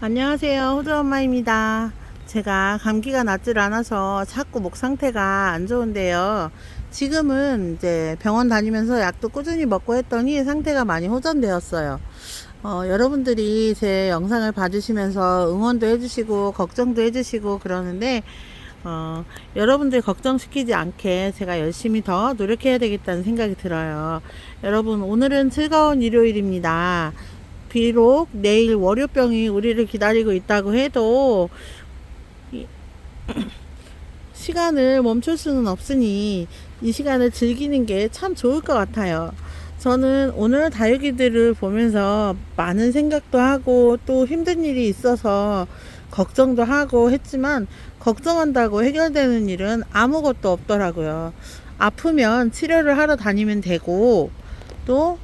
안녕하세요. 호주 엄마입니다. 제가 감기가 낫질 않아서 자꾸 목 상태가 안 좋은데요. 지금은 이제 병원 다니면서 약도 꾸준히 먹고 했더니 상태가 많이 호전되었어요. 어, 여러분들이 제 영상을 봐주시면서 응원도 해주시고 걱정도 해주시고 그러는데 어, 여러분들 걱정시키지 않게 제가 열심히 더 노력해야 되겠다는 생각이 들어요. 여러분 오늘은 즐거운 일요일입니다. 비록 내일 월요병이 우리를 기다리고 있다고 해도 이- 시간을 멈출 수는 없으니 이 시간을 즐기는 게 참 좋을 것 같아요. 저는 오늘 다육이들을 보면서 많은 생각도 하고 또 힘든 일이 있어서 걱정도 하고 했지만 걱정한다고 해결되는 일은 아무것도 없더라고요. 아프면 치료를 하러 다니면 되고 또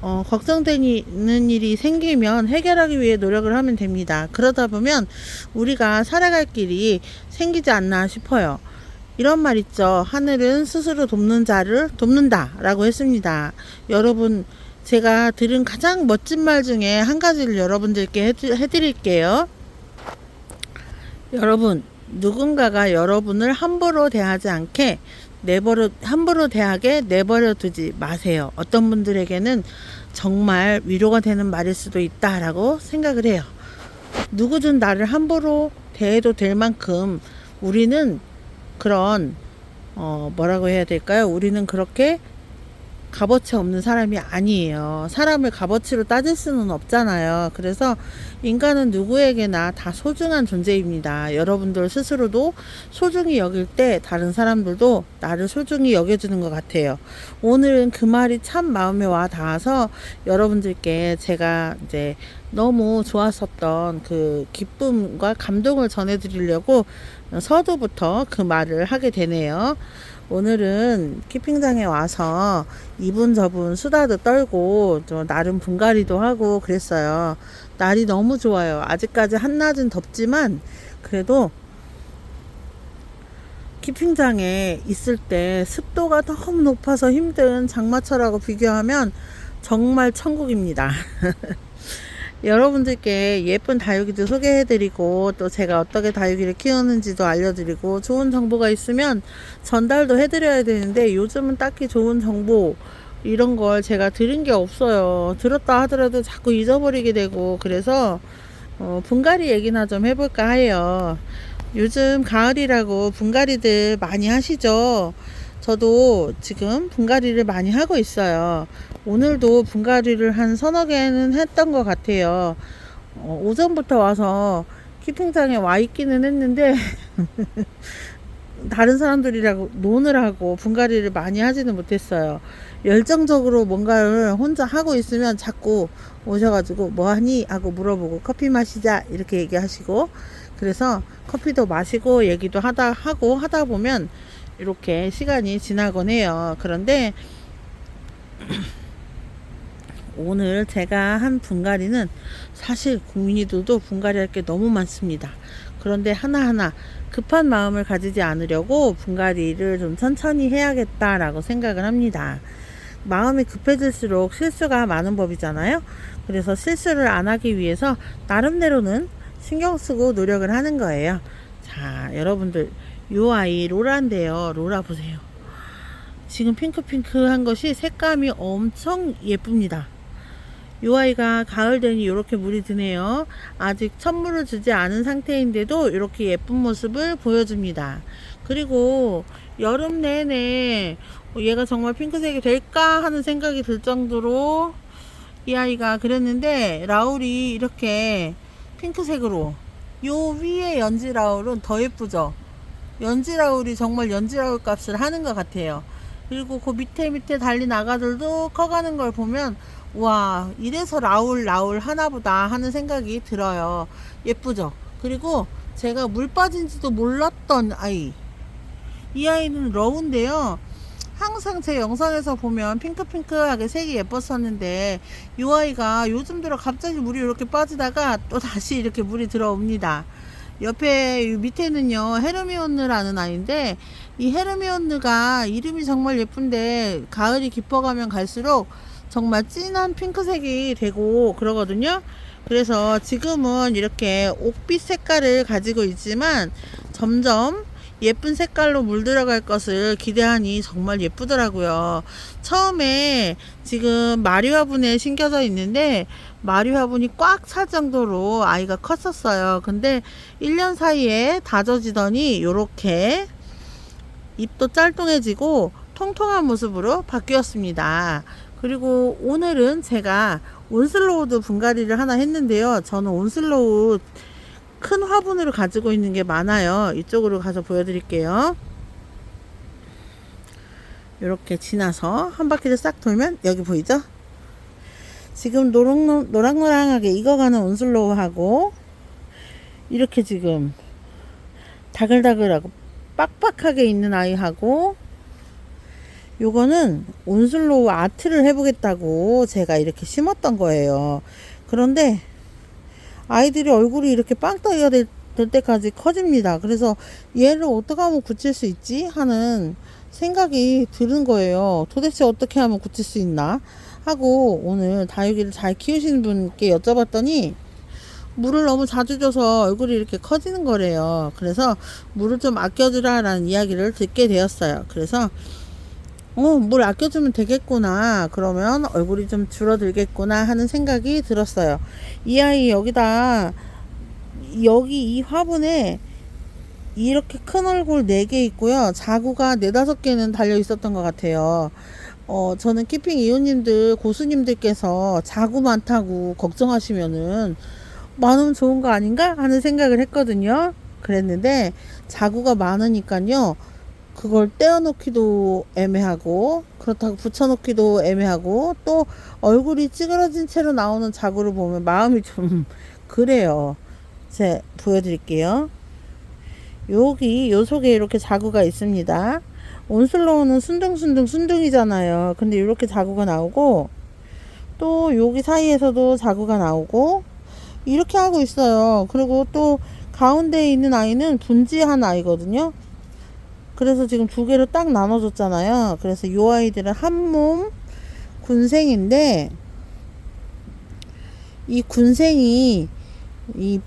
어, 걱정되는 일이 생기면 해결하기 위해 노력을 하면 됩니다. 그러다 보면 우리가 살아갈 길이 생기지 않나 싶어요. 이런 말 있죠. 하늘은 스스로 돕는 자를 돕는다. 라고 했습니다. 여러분, 제가 들은 가장 멋진 말 중에 한 가지를 여러분들께 해드, 해드릴게요. 여러분, 누군가가 여러분을 함부로 대하지 않게 내버려 함부로 대하게 내버려 두지 마세요. 어떤 분들에게는 정말 위로가 되는 말일 수도 있다라고 생각을 해요. 누구든 나를 함부로 대해도 될 만큼 우리는 그런 어 뭐라고 해야 될까요? 우리는 그렇게 값어치 없는 사람이 아니에요. 사람을 값어치로 따질 수는 없잖아요. 그래서 인간은 누구에게나 다 소중한 존재입니다. 여러분들 스스로도 소중히 여길 때 다른 사람들도 나를 소중히 여겨주는 것 같아요. 오늘은 그 말이 참 마음에 와 닿아서 여러분들께 제가 이제 너무 좋았었던 그 기쁨과 감동을 전해드리려고 서두부터 그 말을 하게 되네요. 오늘은 키핑장에 와서 이분 저분 수다도 떨고 또 나름 분갈이도 하고 그랬어요. 날이 너무 좋아요. 아직까지 한낮은 덥지만 그래도 키핑장에 있을 때 습도가 너무 높아서 힘든 장마철하고 비교하면 정말 천국입니다. 여러분들께 예쁜 다육이도 소개해드리고 또 제가 어떻게 다육이를 키우는지도 알려드리고 좋은 정보가 있으면 전달도 해드려야 되는데 요즘은 딱히 좋은 정보 이런 걸 제가 들은 게 없어요. 들었다 하더라도 자꾸 잊어버리게 되고 그래서 어, 분갈이 얘기나 좀 해볼까 해요. 요즘 가을이라고 분갈이들 많이 하시죠? 저도 지금 분갈이를 많이 하고 있어요. 오늘도 분갈이를 한 서너 개는 했던 것 같아요. 어, 오전부터 와서 키핑장에 와 있기는 했는데, 다른 사람들이라고 노느라고 분갈이를 많이 하지는 못했어요. 열정적으로 뭔가를 혼자 하고 있으면 자꾸 오셔가지고 뭐 하니? 하고 물어보고 커피 마시자 이렇게 얘기하시고 그래서 커피도 마시고 얘기도 하다 하고 하다 보면 이렇게 시간이 지나곤 해요. 그런데 오늘 제가 한 분갈이는 사실 국민이들도 분갈이 할 게 너무 많습니다. 그런데 하나하나 급한 마음을 가지지 않으려고 분갈이를 좀 천천히 해야겠다라고 생각을 합니다. 마음이 급해질수록 실수가 많은 법이잖아요. 그래서 실수를 안 하기 위해서 나름대로는 신경 쓰고 노력을 하는 거예요. 자, 여러분들 요 아이 로라인데요. 로라 보세요. 지금 핑크핑크한 것이 색감이 엄청 예쁩니다. 요 아이가 가을 되니 이렇게 물이 드네요. 아직 첫물을 주지 않은 상태인데도 이렇게 예쁜 모습을 보여줍니다. 그리고 여름 내내 얘가 정말 핑크색이 될까 하는 생각이 들 정도로 이 아이가 그랬는데 라울이 이렇게 핑크색으로 요 위에 연지 라울은 더 예쁘죠? 연지라울이 정말 연지라울 값을 하는 것 같아요. 그리고 그 밑에 밑에 달린 아가들도 커가는 걸 보면 와 이래서 라울 라울 하나보다 하는 생각이 들어요. 예쁘죠? 그리고 제가 물 빠진지도 몰랐던 아이 이 아이는 러우인데요. 항상 제 영상에서 보면 핑크핑크하게 색이 예뻤었는데 이 아이가 요즘 들어 갑자기 물이 이렇게 빠지다가 또 다시 이렇게 물이 들어옵니다. 옆에 이 밑에는요 헤르미온느라는 아이인데 이 헤르미온느가 이름이 정말 예쁜데 가을이 깊어가면 갈수록 정말 진한 핑크색이 되고 그러거든요. 그래서 지금은 이렇게 옥빛 색깔을 가지고 있지만 점점 예쁜 색깔로 물들어갈 것을 기대하니 정말 예쁘더라고요. 처음에 지금 마리 화분에 심겨져 있는데 마리 화분이 꽉 찰 정도로 아이가 컸었어요. 근데 1년 사이에 다져지더니 요렇게 잎도 짤뚱해지고 통통한 모습으로 바뀌었습니다. 그리고 오늘은 제가 온슬로우드 분갈이를 하나 했는데요. 저는 온슬로우 큰 화분으로 가지고 있는 게 많아요. 이쪽으로 가서 보여드릴게요. 이렇게 지나서 한 바퀴를 싹 돌면 여기 보이죠? 지금 노랑, 노랑노랑하게 익어가는 온슬로우하고 이렇게 지금 다글다글하고 빡빡하게 있는 아이하고 요거는 온슬로우 아트를 해보겠다고 제가 이렇게 심었던 거예요. 그런데 아이들이 얼굴이 이렇게 빵떡이가 될, 될 때까지 커집니다. 그래서 얘를 어떻게 하면 굳힐 수 있지? 하는 생각이 드는 거예요. 도대체 어떻게 하면 굳힐 수 있나? 하고 오늘 다육이를 잘 키우시는 분께 여쭤봤더니 물을 너무 자주 줘서 얼굴이 이렇게 커지는 거래요. 그래서 물을 좀 아껴주라라는 이야기를 듣게 되었어요. 그래서 어, 물 아껴주면 되겠구나. 그러면 얼굴이 좀 줄어들겠구나 하는 생각이 들었어요. 이 아이 여기다, 여기 이 화분에 이렇게 큰 얼굴 4개 있고요. 자구가 4, 5개는 달려 있었던 것 같아요. 어, 저는 키핑 이호님들, 고수님들께서 자구 많다고 걱정하시면은 많으면 좋은 거 아닌가 하는 생각을 했거든요. 그랬는데 자구가 많으니까요. 그걸 떼어놓기도 애매하고 그렇다고 붙여놓기도 애매하고 또 얼굴이 찌그러진 채로 나오는 자구를 보면 마음이 좀 그래요. 제 보여드릴게요. 여기 요 속에 이렇게 자구가 있습니다. 온슬로우는 순둥순둥 순둥이잖아요. 근데 이렇게 자구가 나오고 또 여기 사이에서도 자구가 나오고 이렇게 하고 있어요. 그리고 또 가운데에 있는 아이는 분지한 아이거든요. 그래서 지금 두 개로 딱 나눠줬잖아요. 그래서 이 아이들은 한 몸 군생인데 이 군생이 이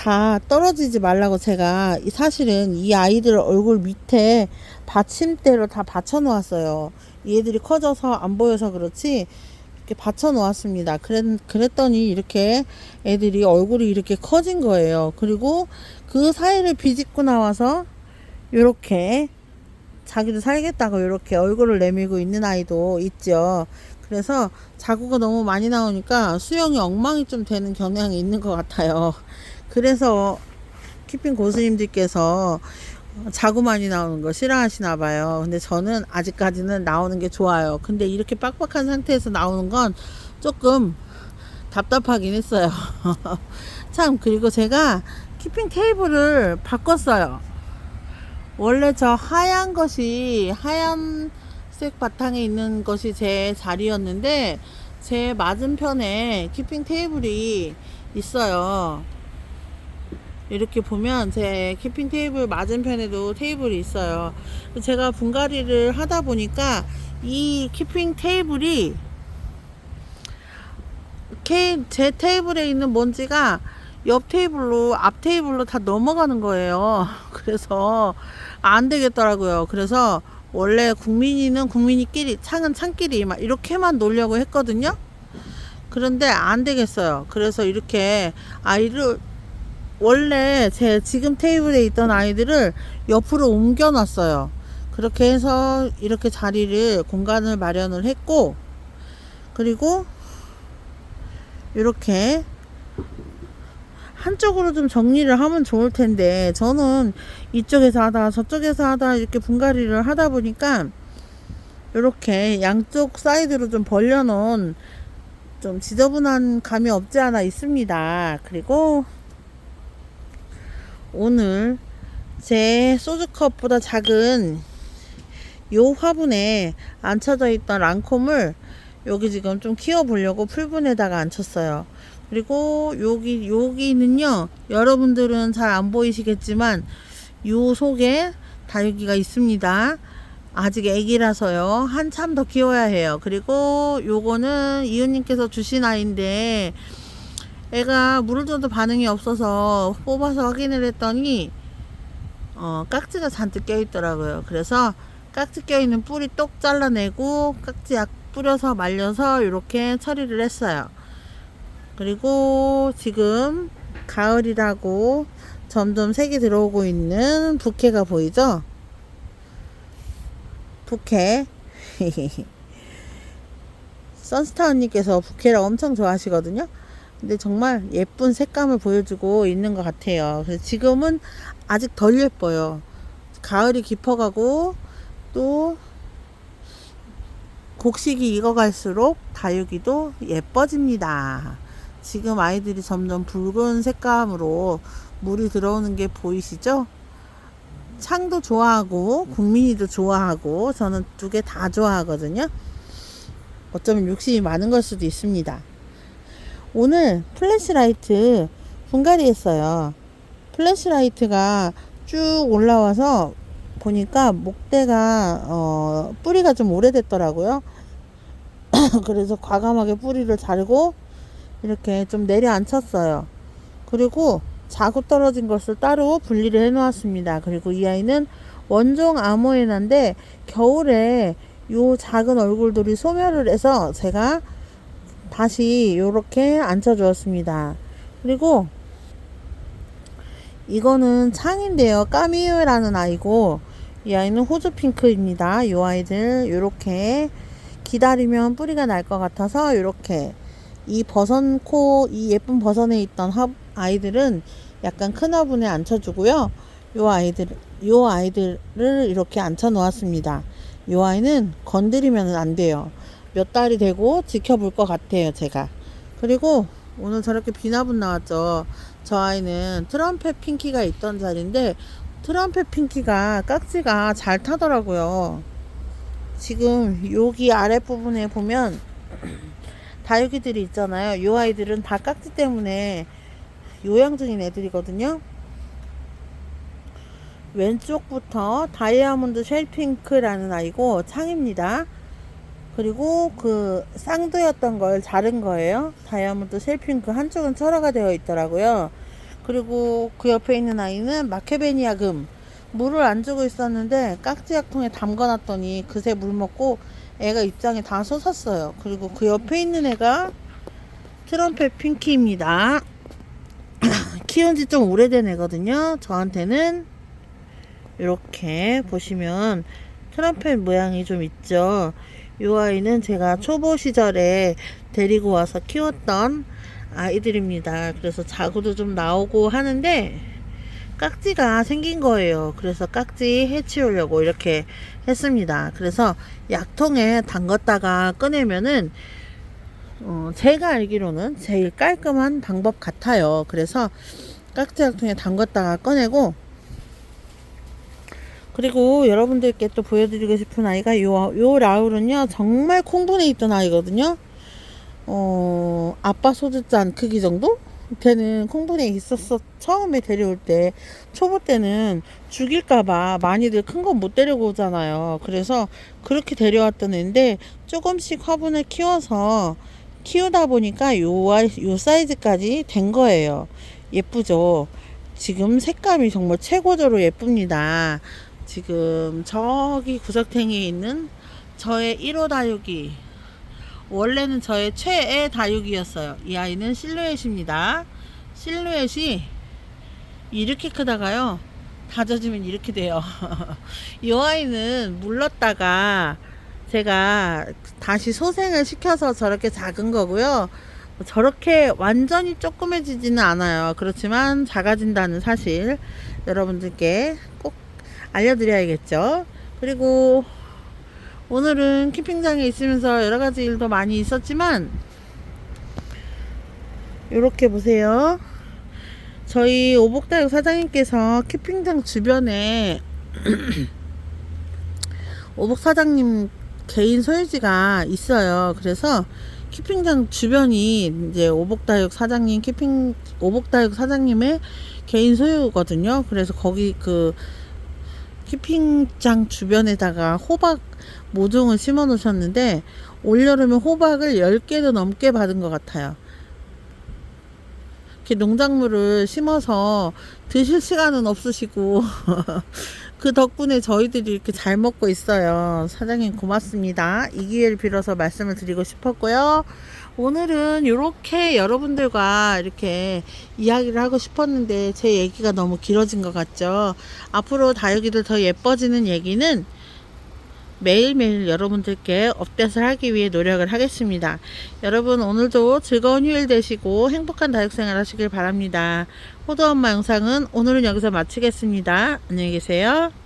다 떨어지지 말라고 제가 이 사실은 이 아이들 얼굴 밑에 받침대로 다 받쳐 놓았어요. 얘들이 커져서 안 보여서 그렇지 이렇게 받쳐 놓았습니다. 그랬, 그랬더니 이렇게 애들이 얼굴이 이렇게 커진 거예요. 그리고 그 사이를 비집고 나와서 요렇게 자기도 살겠다고 요렇게 얼굴을 내밀고 있는 아이도 있죠. 그래서 자구가 너무 많이 나오니까 수영이 엉망이 좀 되는 경향이 있는 것 같아요. 그래서 키핑 고수님들께서 자구 많이 나오는 거 싫어하시나 봐요. 근데 저는 아직까지는 나오는 게 좋아요. 근데 이렇게 빡빡한 상태에서 나오는 건 조금 답답하긴 했어요. 참, 그리고 제가 키핑 테이블을 바꿨어요. 원래 저 하얀 것이 하얀색 바탕에 있는 것이 제 자리였는데 제 맞은편에 키핑 테이블이 있어요. 이렇게 보면 제 키핑 테이블 맞은편에도 테이블이 있어요. 제가 분갈이를 하다 보니까 이 키핑 테이블이 제 테이블에 있는 먼지가 옆 테이블로 앞 테이블로 다 넘어가는 거예요. 그래서 안 되겠더라고요. 그래서 원래 국민이는 국민이끼리 창은 창끼리 막 이렇게만 놀려고 했거든요. 그런데 안 되겠어요. 그래서 이렇게 아이를 원래 제 지금 테이블에 있던 아이들을 옆으로 옮겨 놨어요. 그렇게 해서 이렇게 자리를 공간을 마련을 했고 그리고 이렇게 한쪽으로 좀 정리를 하면 좋을 텐데 저는 이쪽에서 하다 저쪽에서 하다 이렇게 분갈이를 하다 보니까 이렇게 양쪽 사이드로 좀 벌려놓은 좀 지저분한 감이 없지 않아 있습니다. 그리고 오늘 제 소주컵보다 작은 요 화분에 앉혀져 있던 랑콤을 여기 지금 좀 키워보려고 풀분에다가 앉혔어요. 그리고 여기 여기는요 여러분들은 잘 안 보이시겠지만 요 속에 다육이가 있습니다 아직 애기라서요 한참 더 키워야 해요 그리고 요거는 이웃님께서 주신 아이인데 애가 물을 줘도 반응이 없어서 뽑아서 확인을 했더니 어, 깍지가 잔뜩 껴 있더라고요. 그래서 깍지 껴 있는 뿌리 똑 잘라내고 깍지 약 뿌려서 말려서 이렇게 처리를 했어요. 그리고 지금 가을이라고 점점 색이 들어오고 있는 부케가 보이죠? 부케. 선스타 언니께서 부케를 엄청 좋아하시거든요. 근데 정말 예쁜 색감을 보여주고 있는 것 같아요. 그래서 지금은 아직 덜 예뻐요. 가을이 깊어가고 또 곡식이 익어갈수록 다육이도 예뻐집니다. 지금 아이들이 점점 붉은 색감으로 물이 들어오는 게 보이시죠? 창도 좋아하고 국민이도 좋아하고 저는 두 개 다 좋아하거든요. 어쩌면 욕심이 많은 걸 수도 있습니다. 오늘 플래시라이트 분갈이 했어요. 플래시라이트가 쭉 올라와서 보니까 목대가 어, 뿌리가 좀 오래됐더라고요. 그래서 과감하게 뿌리를 자르고 이렇게 좀 내려앉혔어요. 그리고 자구 떨어진 것을 따로 분리를 해 놓았습니다. 그리고 이 아이는 원종 아모에나인데 겨울에 요 작은 얼굴들이 소멸을 해서 제가 다시 요렇게 앉혀 주었습니다. 그리고 이거는 창인데요. 까미유라는 아이고 이 아이는 호주 핑크입니다. 이 아이들 요렇게 기다리면 뿌리가 날 것 같아서 요렇게 이 버선코 이 예쁜 버선에 있던 하, 아이들은 약간 큰 화분에 앉혀주고요. 요 아이들 요 아이들을 이렇게 앉혀 놓았습니다. 요 아이는 건드리면 안 돼요. 몇 달이 되고 지켜볼 것 같아요, 제가. 그리고 오늘 저렇게 비나분 나왔죠. 저 아이는 트럼펫 핑키가 있던 자리인데 트럼펫 핑키가 깍지가 잘 타더라고요. 지금 여기 아랫부분에 보면 다육이들이 있잖아요. 요 아이들은 다 깍지 때문에 요양 중인 애들이거든요. 왼쪽부터 다이아몬드 쉘핑크라는 아이고 창입니다. 그리고 그 쌍두였던 걸 자른 거예요. 다이아몬드 쉘핑크 한쪽은 철화가 되어 있더라고요. 그리고 그 옆에 있는 아이는 마케베니아 금 물을 안 주고 있었는데 깍지 약통에 담가놨더니 그새 물 먹고 애가 입장에 다 솟았어요. 그리고 그 옆에 있는 애가 트럼펫 핑키입니다. 키운 지 좀 오래된 애거든요. 저한테는 이렇게 보시면 트럼펫 모양이 좀 있죠. 이 아이는 제가 초보 시절에 데리고 와서 키웠던 아이들입니다. 그래서 자구도 좀 나오고 하는데 깍지가 생긴 거예요. 그래서 깍지 해치우려고 이렇게 했습니다. 그래서 약통에 담갔다가 꺼내면은 어, 제가 알기로는 제일 깔끔한 방법 같아요. 그래서 깍지 약통에 담갔다가 꺼내고 그리고 여러분들께 또 보여드리고 싶은 아이가 요, 요 라울은요 정말 콩분에 있던 아이거든요 어 아빠 소주잔 크기 정도? 걔는 콩분에 있었어. 처음에 데려올 때 초보 때는 죽일까봐 많이들 큰 건 못 데리고 오잖아요. 그래서 그렇게 데려왔던 애인데 조금씩 화분을 키워서 키우다 보니까 요, 아- 요 사이즈까지 된 거예요. 예쁘죠? 지금 색감이 정말 최고조로 예쁩니다. 지금 저기 구석탱이에 있는 저의 1호 다육이 원래는 저의 최애 다육이었어요. 이 아이는 실루엣입니다. 실루엣이 이렇게 크다가요. 다져지면 이렇게 돼요. 이 아이는 물렀다가 제가 다시 소생을 시켜서 저렇게 작은 거고요. 저렇게 완전히 조그매지지는 않아요. 그렇지만 작아진다는 사실 여러분들께 꼭 알려드려야겠죠. 그리고 오늘은 캠핑장에 있으면서 여러 가지 일도 많이 있었지만 이렇게 보세요. 저희 오복다육 사장님께서 캠핑장 주변에 오복 사장님 개인 소유지가 있어요. 그래서 캠핑장 주변이 이제 오복다육 사장님 캠핑 오복다육 사장님의 개인 소유거든요. 그래서 거기 그 캠핑장 주변에다가 호박 모종을 심어 놓으셨는데 올여름에 호박을 10개도 넘게 받은 것 같아요. 이렇게 농작물을 심어서 드실 시간은 없으시고 그 덕분에 저희들이 이렇게 잘 먹고 있어요. 사장님 고맙습니다. 이 기회를 빌어서 말씀을 드리고 싶었고요. 오늘은 이렇게 여러분들과 이렇게 이야기를 하고 싶었는데 제 얘기가 너무 길어진 것 같죠. 앞으로 다육이들 더 예뻐지는 얘기는 매일매일 여러분들께 업데이트를 하기 위해 노력을 하겠습니다. 여러분 오늘도 즐거운 휴일 되시고 행복한 다육생활 하시길 바랍니다. 호두 엄마 영상은 오늘은 여기서 마치겠습니다. 안녕히 계세요.